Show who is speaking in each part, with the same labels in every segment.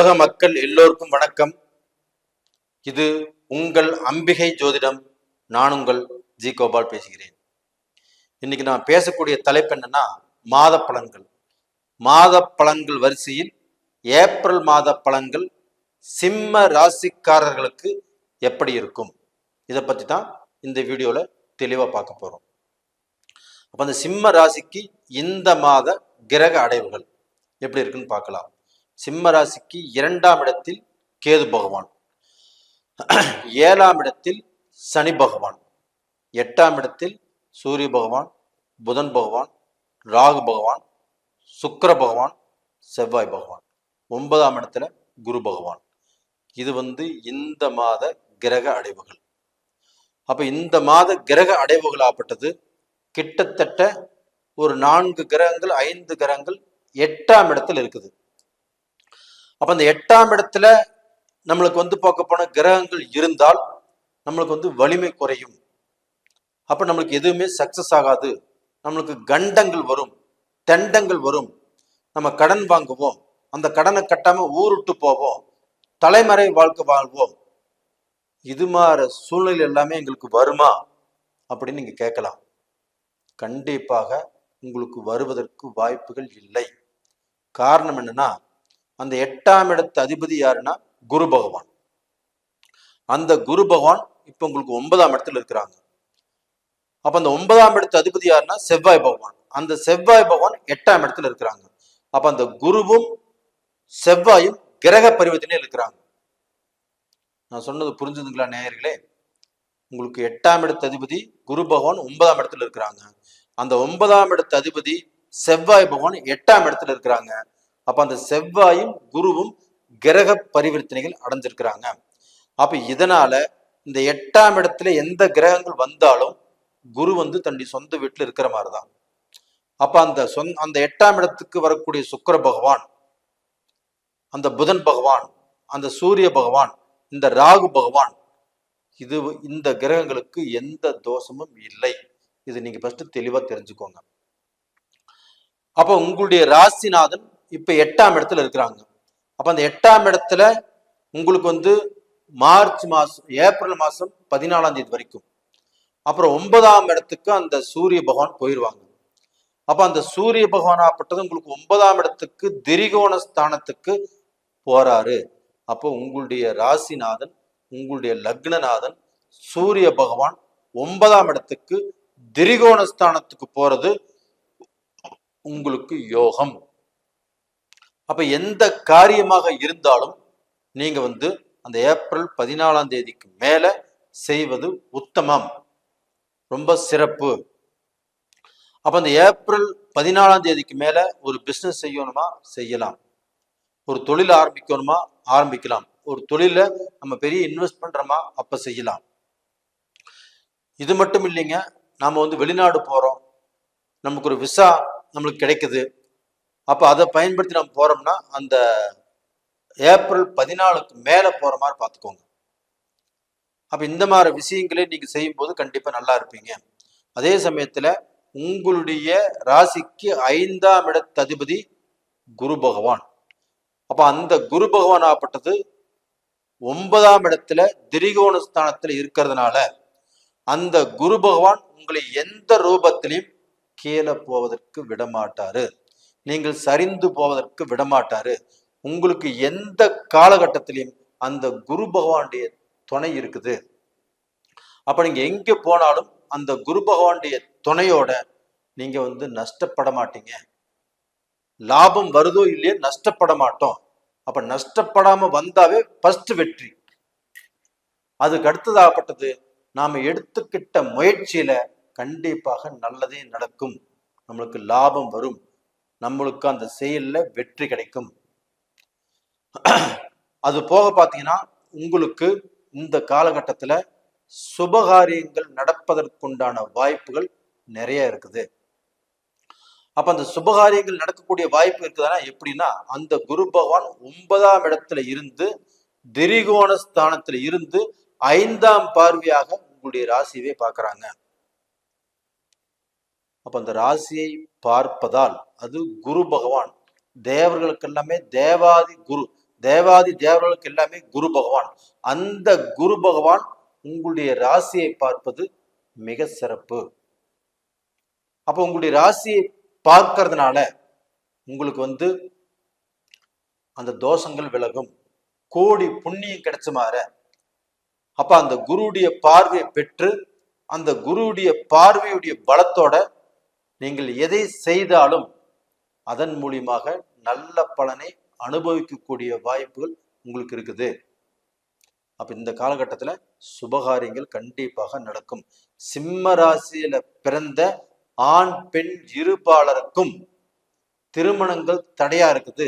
Speaker 1: உலக மக்கள் எல்லோருக்கும் வணக்கம். இது உங்கள் அம்பிகை ஜோதிடம். நான் உங்கள் ஜி கோபால் பேசுகிறேன். இன்னைக்கு நான் பேசக்கூடிய தலைப்பு என்னன்னா மாத பலன்கள். மாத பலன்கள் வரிசையில் ஏப்ரல் மாத பலன்கள் சிம்ம ராசிக்காரர்களுக்கு எப்படி இருக்கும்? இதை பற்றி தான் இந்த வீடியோவில் தெளிவாக பார்க்க போகிறோம் அப்போ அந்த சிம்ம ராசிக்கு இந்த மாத கிரக அடைவுகள் எப்படி இருக்குன்னு பார்க்கலாம். சிம்ம ராசிக்கு இரண்டாம் இடத்தில் கேது பகவான். ஏழாம் இடத்தில் சனி பகவான். எட்டாம் இடத்தில் சூரிய பகவான் புதன் பகவான் ராகு பகவான் சுக்கர பகவான் செவ்வாய் பகவான். ஒன்பதாம் இடத்துல குரு பகவான். இது வந்து இந்த மாத கிரக அடைவுகள். அப்போ இந்த மாத கிரக அடைவுகளாகப்பட்டது கிட்டத்தட்ட ஒரு நான்கு கிரகங்கள் ஐந்து கிரகங்கள் எட்டாம் இடத்தில் இருக்குது. அப்ப அந்த எட்டாம் இடத்துல நம்மளுக்கு வந்து பார்க்க போன கிரகங்கள் இருந்தால் நம்மளுக்கு வந்து வலிமை குறையும். அப்ப நம்மளுக்கு எதுவுமே சக்சஸ் ஆகாது. நம்மளுக்கு கண்டங்கள் வரும் தெண்டங்கள் வரும். நம்ம கடன் வாங்குவோம். அந்த கடனை கட்டாம ஊருட்டு போவோம். தலைமறை வாழ்க்கை வாழ்வோம். இது மாற சூழ்நிலை எல்லாமே எங்களுக்கு வருமா அப்படின்னு நீங்க கேட்கலாம். கண்டிப்பாக உங்களுக்கு வருவதற்கு வாய்ப்புகள் இல்லை. காரணம் என்னன்னா அந்த எட்டாம் இடத்து அதிபதி யாருன்னா? குரு பகவான். அந்த குரு பகவான் இப்போ உங்களுக்கு ஒன்பதாம் இடத்துல இருக்கிறாங்க. அப்ப அந்த ஒன்பதாம் இடத்து அதிபதி யாருன்னா? செவ்வாய் பகவான். அந்த செவ்வாய் பகவான் எட்டாம் இடத்துல இருக்கிறாங்க. அப்ப அந்த குருவும் செவ்வாயும் கிரக பரிவர்த்தனையில் இருக்கிறாங்க. நான் சொன்னது புரிஞ்சுதுங்களா நேயர்களே? உங்களுக்கு எட்டாம் இடத்து அதிபதி குரு பகவான் ஒன்பதாம் இடத்துல இருக்கிறாங்க. அந்த ஒன்பதாம் இடத்து அதிபதி செவ்வாய் பகவான் எட்டாம் இடத்துல இருக்கிறாங்க. அப்ப அந்த செவ்வாயும் குருவும் கிரக பரிவர்த்தனைகள் அடைஞ்சிருக்கிறாங்க. அப்ப இதனால இந்த எட்டாம் இடத்துல எந்த கிரகங்கள் வந்தாலும் குரு வந்து தன்னுடைய சொந்த வீட்டுல இருக்கிற மாதிரிதான். அப்ப அந்த சொந் அந்த எட்டாம் இடத்துக்கு வரக்கூடிய சுக்கர பகவான் அந்த புதன் பகவான் அந்த சூரிய பகவான் இந்த ராகு பகவான் இது இந்த கிரகங்களுக்கு எந்த தோஷமும் இல்லை. இது நீங்க ஃபர்ஸ்ட் தெளிவா தெரிஞ்சுக்கோங்க. அப்ப உங்களுடைய ராசிநாதன் இப்போ எட்டாம் இடத்துல இருக்கிறாங்க. அப்போ அந்த எட்டாம் இடத்துல உங்களுக்கு வந்து மார்ச் மாதம் ஏப்ரல் மாதம் பதினாலாம் தேதி வரைக்கும். அப்புறம் ஒன்பதாம் இடத்துக்கு அந்த சூரிய பகவான் போயிடுவாங்க அப்போ அந்த சூரிய பகவானப்பட்டது உங்களுக்கு ஒன்பதாம் இடத்துக்கு திரிகோண ஸ்தானத்துக்கு போறாரு. அப்போ உங்களுடைய ராசிநாதன் உங்களுடைய லக்னநாதன் சூரிய பகவான் ஒன்பதாம் இடத்துக்கு திரிகோண ஸ்தானத்துக்கு போறது உங்களுக்கு யோகம். அப்ப எந்த காரியமாக இருந்தாலும் நீங்க வந்து அந்த ஏப்ரல் பதினாலாம் தேதிக்கு மேல செய்வது உத்தமம். ரொம்ப சிறப்பு. அப்ப அந்த ஏப்ரல் பதினாலாம் தேதிக்கு மேல ஒரு பிசினஸ் செய்யணுமா? செய்யலாம். ஒரு தொழில் ஆரம்பிக்கணுமா? ஆரம்பிக்கலாம். ஒரு தொழில நம்ம பெரிய இன்வெஸ்ட் பண்றோமா? அப்ப செய்யலாம். இது மட்டும் இல்லைங்க நாம வந்து வெளிநாடு போறோம். நமக்கு ஒரு விசா நம்மளுக்கு கிடைக்குது. அப்போ அதை பயன்படுத்தி நம்ம போகிறோம்னா அந்த ஏப்ரல் பதினாலுக்கு மேலே போகிற மாதிரி பார்த்துக்கோங்க. அப்போ இந்த மாதிரி விஷயங்களே நீங்கள் செய்யும்போது கண்டிப்பாக நல்லா இருப்பீங்க. அதே சமயத்தில் உங்களுடைய ராசிக்கு ஐந்தாம் இடத்து ததிபதி குரு பகவான். அப்போ அந்த குரு பகவான் ஆப்பட்டது ஒன்பதாம் இடத்துல திரிகோண ஸ்தானத்தில் இருக்கிறதுனால அந்த குரு பகவான் உங்களை எந்த ரூபத்திலையும் கீழே போவதற்கு விடமாட்டாரு. நீங்கள் சரிந்து போவதற்கு விடமாட்டாரு. உங்களுக்கு எந்த காலகட்டத்திலையும் அந்த குரு பகவானுடைய துணை இருக்குது. அப்ப நீங்க எங்க போனாலும் அந்த குரு பகவானுடைய துணையோட நீங்க வந்து நஷ்டப்பட மாட்டீங்க. லாபம் வருதோ இல்லையோ நஷ்டப்பட மாட்டோம். அப்ப நஷ்டப்படாம வந்தாவே ஃபர்ஸ்ட் வெற்றி. அதுக்கு அடுத்ததாகப்பட்டது நாம எடுத்துக்கிட்ட முயற்சியில கண்டிப்பாக நல்லதே நடக்கும். நம்மளுக்கு லாபம் வரும். நம்மளுக்கு அந்த செயலில் வெற்றி கிடைக்கும். அது போக பார்த்தீங்கன்னா உங்களுக்கு இந்த காலகட்டத்தில் சுபகாரியங்கள் நடப்பதற்குண்டான வாய்ப்புகள் நிறைய இருக்குது. அப்ப அந்த சுபகாரியங்கள் நடக்கக்கூடிய வாய்ப்பு இருக்குதுன்னா எப்படின்னா அந்த குரு பகவான் ஒன்பதாம் இடத்துல இருந்து திரிகோண ஸ்தானத்துல இருந்து ஐந்தாம் பார்வையாக உங்களுடைய ராசியவே பார்க்கறாங்க அப்ப அந்த ராசியை பார்ப்பதால் அது குரு பகவான். தேவர்களுக்கு எல்லாமே தேவாதி குரு தேவாதி தேவர்களுக்கு எல்லாமே குரு பகவான். அந்த குரு பகவான் உங்களுடைய ராசியை பார்ப்பது மிக சிறப்பு. அப்போ உங்களுடைய ராசியை பார்க்கறதுனால உங்களுக்கு வந்து அந்த தோஷங்கள் விலகும். கோடி புண்ணியம் கிடைச்ச மாற அப்ப அந்த குருவுடைய பார்வையை பெற்று அந்த குருவுடைய பார்வையுடைய பலத்தோட நீங்கள் எதை செய்தாலும் அதன் மூலியமாக நல்ல பலனை அனுபவிக்கக்கூடிய வாய்ப்புகள் உங்களுக்கு இருக்குது. அப்போ இந்த காலகட்டத்தில் சுபகாரியங்கள் கண்டிப்பாக நடக்கும். சிம்ம ராசியில பிறந்த ஆண் பெண் இருபாளருக்கும் திருமணங்கள் தடையா இருக்குது.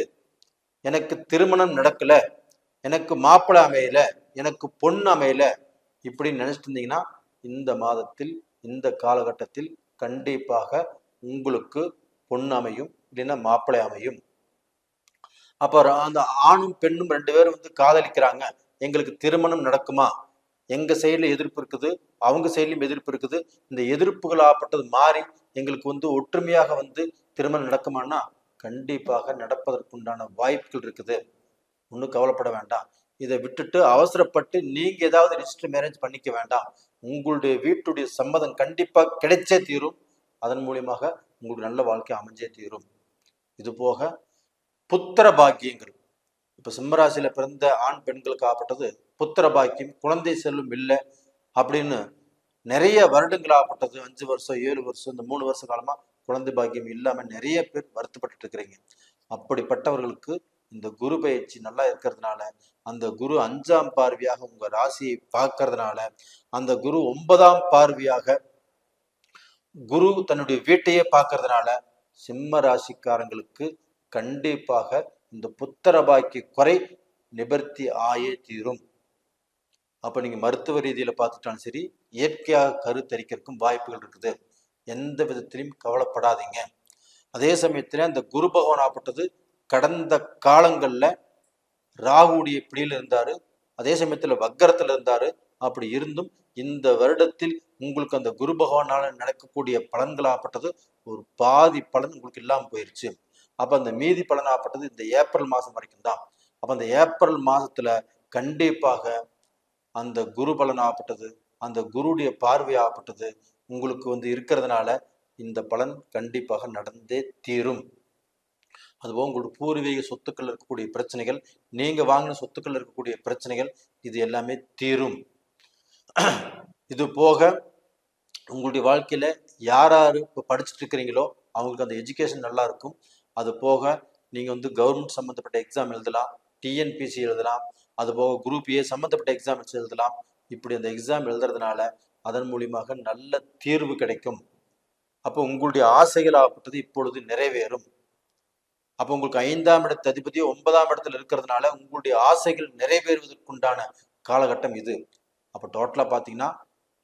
Speaker 1: எனக்கு திருமணம் நடக்கல எனக்கு மாப்பிள்ளை அமையல எனக்கு பொண்ணு அமையல இப்படி நினைச்சிட்டு இருந்தீங்கன்னா இந்த மாதத்தில் இந்த காலகட்டத்தில் கண்டிப்பாக உங்களுக்கு பொண்ணு அமையும் இல்லைன்னா மாப்பிள்ளை அமையும் அப்போ அந்த ஆணும் பெண்ணும் ரெண்டு பேரும் வந்து காதலிக்கிறாங்க. எங்களுக்கு திருமணம் நடக்குமா? எங்க சைடுல எதிர்ப்பு இருக்குது? அவங்க சைட்லயும் எதிர்ப்பு இருக்குது. இந்த எதிர்ப்புகள் ஆப்பட்டது மாறி எங்களுக்கு வந்து ஒற்றுமையாக வந்து திருமணம் நடக்குமான்னா கண்டிப்பாக நடப்பதற்குண்டான வாய்ப்புகள் இருக்குது. ஒன்றும் கவலைப்பட வேண்டாம். இதை விட்டுட்டு அவசரப்பட்டு நீங்க ஏதாவது ரிஜிஸ்டர் மேரேஜ் பண்ணிக்க வேண்டாம். உங்களுடைய வீட்டுடைய சம்மதம் கண்டிப்பாக கிடைச்சே தீரும். அதன் மூலியமாக உங்களுக்கு நல்ல வாழ்க்கை அமைஞ்சே தீரும். இது போக புத்திர பாக்கியங்கள். இப்போ சிம்மராசியில பிறந்த ஆண் பெண்களுக்கு ஆப்பட்டது புத்திர பாக்கியம் குழந்தை செல்லும் இல்லை அப்படின்னு நிறைய வருடங்கள் ஆப்பட்டது அஞ்சு வருஷம் ஏழு வருஷம் இந்த மூணு வருஷ காலமா குழந்தை பாக்கியம் இல்லாம நிறைய பேர் வருத்தப்பட்டு இருக்கிறீங்க. அப்படிப்பட்டவர்களுக்கு இந்த குரு பயிற்சி நல்லா இருக்கிறதுனால அந்த குரு அஞ்சாம் பார்வையாக உங்க ராசியை பார்க்கறதுனால அந்த குரு ஒன்பதாம் பார்வையாக குரு தன்னுடைய வீட்டையே பார்க்கறதுனால சிம்ம ராசிக்காரங்களுக்கு கண்டிப்பாக இந்த புத்திர பாக்கிய குறை நிபர்த்தி ஆயே தீரும். அப்போ நீங்கள் மருத்துவ ரீதியில் பார்த்துட்டாலும் சரி இயற்கையாக கருத்தரிக்கிறதுக்கும் வாய்ப்புகள் இருக்குது. எந்த விதத்திலையும் கவலைப்படாதீங்க. அதே சமயத்தில் அந்த குரு பகவான் ஆப்பட்டது கடந்த காலங்களில் ராகுடைய பிடியில் இருந்தார். அதே சமயத்தில் வக்கரத்தில் இருந்தார். அப்படி இருந்தும் இந்த வருடத்தில் உங்களுக்கு அந்த குரு பகவானால் நடக்கக்கூடிய பலன்களாகப்பட்டது ஒரு பாதி பலன் உங்களுக்கு இல்லாமல் போயிருச்சு. அப்போ அந்த மீதி பலனாகப்பட்டது இந்த ஏப்ரல் மாதம் வரைக்கும் தான். அப்போ அந்த ஏப்ரல் மாதத்தில் கண்டிப்பாக அந்த குரு பலனாகப்பட்டது அந்த குருடைய பார்வையாகப்பட்டது உங்களுக்கு வந்து இருக்கிறதுனால இந்த பலன் கண்டிப்பாக நடந்தே தீரும். அதுபோக உங்களோட பூர்வீக சொத்துக்கள் இருக்கக்கூடிய பிரச்சனைகள் நீங்கள் வாங்கின சொத்துக்கள் இருக்கக்கூடிய பிரச்சனைகள் இது எல்லாமே தீரும். இது போக உங்களுடைய வாழ்க்கையில் யார் யார் இப்போ படிச்சுட்டு இருக்கிறீங்களோ அவங்களுக்கு அந்த எஜுகேஷன் நல்லா இருக்கும் அது போக நீங்கள் வந்து கவர்மெண்ட் சம்மந்தப்பட்ட எக்ஸாம் எழுதலாம் டிஎன்பிசி எழுதலாம் அது போக குரூப் ஏ சம்மந்தப்பட்ட எக்ஸாம்ஸ் எழுதலாம். இப்படி அந்த எக்ஸாம் எழுதுறதுனால அதன் மூலியமாக நல்ல தீர்வு கிடைக்கும். அப்போ உங்களுடைய ஆசைகள் ஆகப்பட்டது இப்பொழுது நிறைவேறும். அப்போ உங்களுக்கு ஐந்தாம் இடத்து அதிபதி ஒன்பதாம் இடத்துல இருக்கிறதுனால உங்களுடைய ஆசைகள் நிறைவேறுவதற்குண்டான காலகட்டம் இது. அப்போ டோட்டலாக பார்த்தீங்கன்னா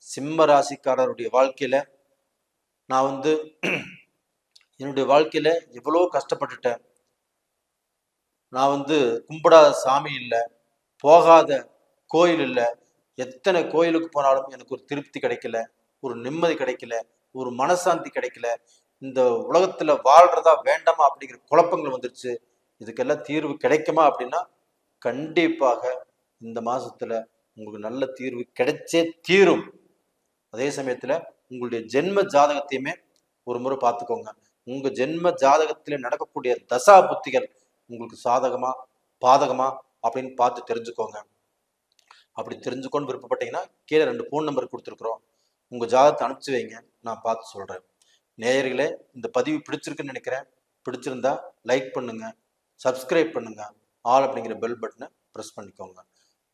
Speaker 1: சிம்ம ராசிக்காரருடைய வாழ்க்கையில் நான் வந்து என்னுடைய வாழ்க்கையில் எவ்வளோ கஷ்டப்பட்டுட்டேன். நான் வந்து கும்பிடாத சாமி இல்லை போகாத கோயில் இல்லை எத்தனை கோயிலுக்கு போனாலும் எனக்கு ஒரு திருப்தி கிடைக்கல ஒரு நிம்மதி கிடைக்கல ஒரு மனசாந்தி கிடைக்கல. இந்த உலகத்துல வாழ்றதா வேண்டாமா அப்படிங்கிற குழப்பங்கள் வந்துருச்சு. இதுக்கெல்லாம் தீர்வு கிடைக்குமா அப்படின்னா கண்டிப்பாக இந்த மாசத்துல உங்களுக்கு நல்ல தீர்வு கிடைச்சே தீரும். அதே சமயத்துல உங்களுடைய ஜென்ம ஜாதகத்தையுமே ஒரு முறை பார்த்துக்கோங்க. உங்க ஜென்ம ஜாதகத்தில் நடக்கக்கூடிய தசா புத்திகள் உங்களுக்கு சாதகமா பாதகமா அப்படின்னு பார்த்து தெரிஞ்சுக்கோங்க. அப்படி தெரிஞ்சுக்கோன்னு விருப்பப்பட்டீங்கன்னா கீழே ரெண்டு ஃபோன் நம்பர் கொடுத்துருக்குறோம். உங்க ஜாதகத்தை அனுப்பிச்சு வைங்க. நான் பார்த்து சொல்றேன். நேயர்களே இந்த பதிவு பிடிச்சிருக்குன்னு நினைக்கிறேன். பிடிச்சிருந்தா லைக் பண்ணுங்க. சப்ஸ்கிரைப் பண்ணுங்க. ஆல் அப்படிங்கிற பெல் பட்டனை ப்ரெஸ் பண்ணிக்கோங்க.